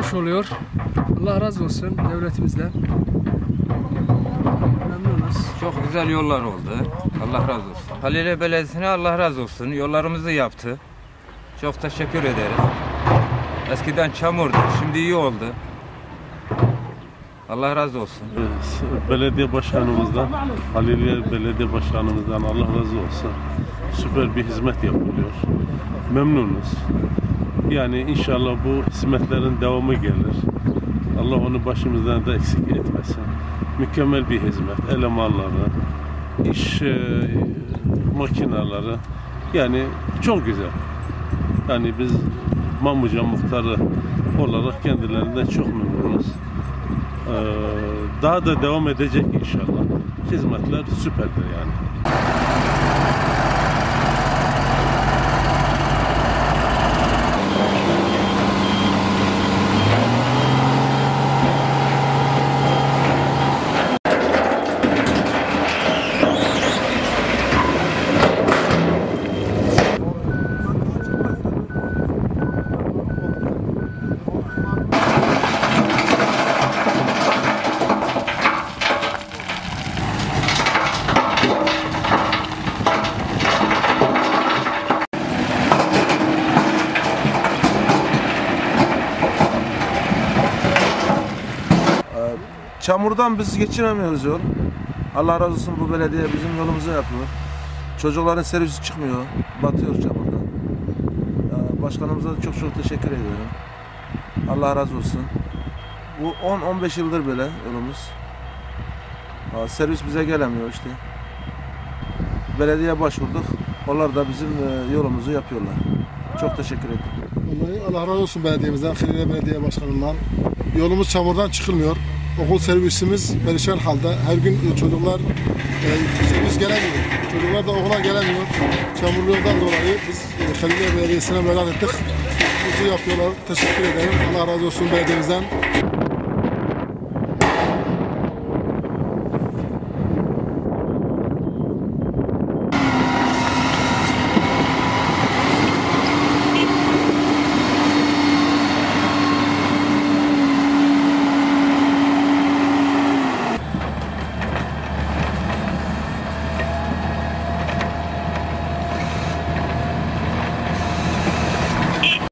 hoş oluyor. Allah razı olsun devletimizden. Memnunuz. Çok güzel yollar oldu. Allah razı olsun. Halile Belediyesi'ne Allah razı olsun. Yollarımızı yaptı. Çok teşekkür ederiz. Eskiden çamurdu, şimdi iyi oldu. Allah razı olsun. belediye başkanımızdan, Haliliye Belediye Başkanımızdan Allah razı olsun. Süper bir hizmet yapılıyor. Memnunuz. Yani inşallah bu hizmetlerin devamı gelir. Allah onu başımızdan da eksik etmesin. Mükemmel bir hizmet. Elemanları, iş e, makineleri. Yani çok güzel. Yani biz Mamuca muhtarı olarak kendilerinden çok memnunuz. Ee, daha da devam edecek inşallah. Hizmetler süperdir yani. Çamurdan biz geçiremiyoruz yol. Allah razı olsun bu belediye bizim yolumuzu yapıyor. Çocukların servisi çıkmıyor. Batıyor çamurda. Başkanımıza çok çok teşekkür ediyorum. Allah razı olsun. Bu 10-15 yıldır böyle yolumuz. Servis bize gelemiyor işte. Belediyeye başvurduk. Onlar da bizim e, yolumuzu yapıyorlar. Çok teşekkür ederim. Allah razı olsun belediyemizden, Haliliye Belediye Başkanı'ndan. Yolumuz çamurdan çıkılmıyor. Okul servisimiz perişan halde. Her gün çocuklar e, servis gelemiyor. Çocuklar da okula gelemiyor. Çamurlu yoldan dolayı biz e, Haliliye Belediyesi'ne merak ettik. Bizi yapıyorlar. Teşekkür ederim. Allah razı olsun belediyemizden.